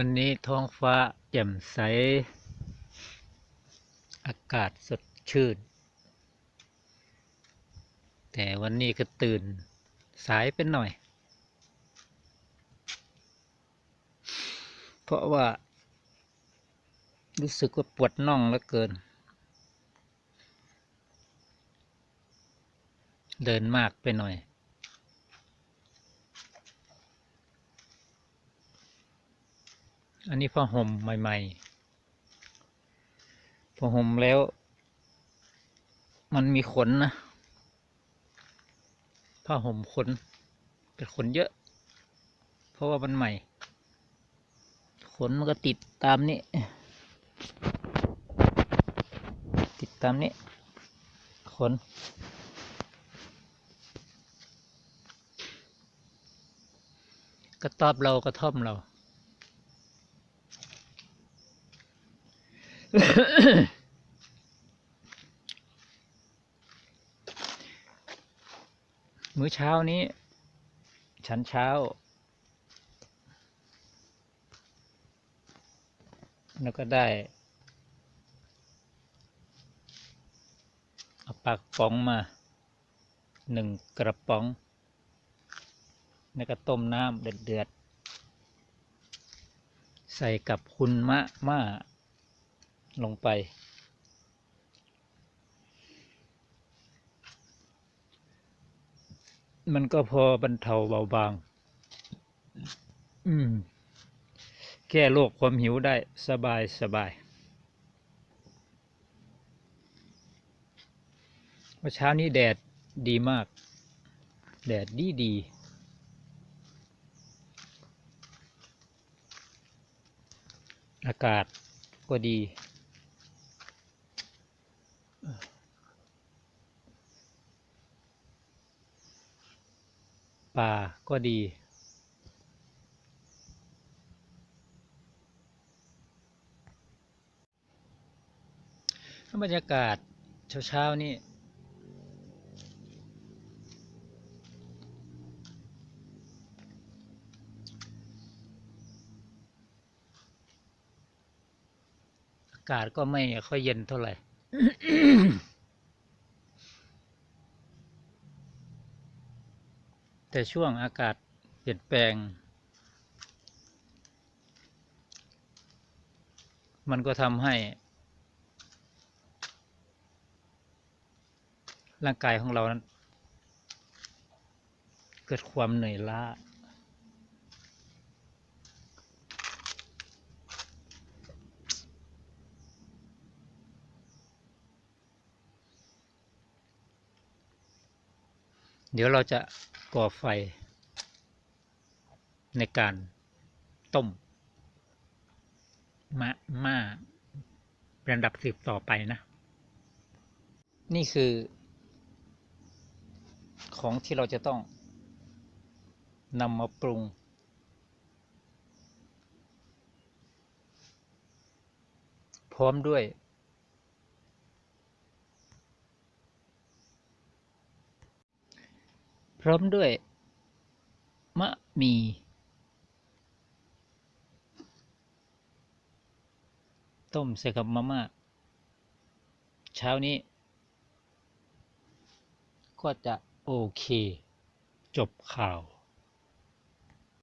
วันนี้ท้องฟ้าแจ่มใส อากาศสดชื่น แต่วันนี้ก็ตื่นสายไปหน่อย เพราะว่า รู้สึกว่าปวดน่องเหลือเกิน เดินมากไปหน่อย อันนี้ผ้าห่มใหม่ๆผ้าห่มแล้ว มันมีขนนะผ้าห่มขนเป็นขนเยอะ เพราะว่ามันใหม่ ขนมันก็ติดตามนี้ ติดตามนี้ ขนกระตอบเรากระท่อมเรา มื้อเช้านี้ ฉันเช้า แล้วก็ได้เอาปากป๋องมาหนึ่งกระป๋อง แล้วก็ต้มน้ำเดือดๆ ใส่กับคุณมะม่า ลงไปมันก็พอบรรเทาเบาบาง อืม แก้โรคความหิวได้สบายสบายเมื่อเช้านี้แดดดีมาก แดดดีดี อากาศก็ดี ป่าก็ดี บรรยากาศเช้าๆนี่อากาศก็ไม่ค่อยเย็นเท่าไหร่ แต่ช่วงอากาศเปลี่ยนแปลง มันก็ทำให้ ร่างกายของเรานั้น เกิดความเหนื่อยล้า เดี๋ยวเราจะก่อไฟ ในการต้มมะม่าเป็นอันดับสิบต่อไปนะ นี่คือ ของที่เราจะต้องนำมาปรุง พร้อมด้วย พร้อมด้วย มะมี ต้มใส่กับมาม่าเช้านี้ ก็จะโอเค จบข่าว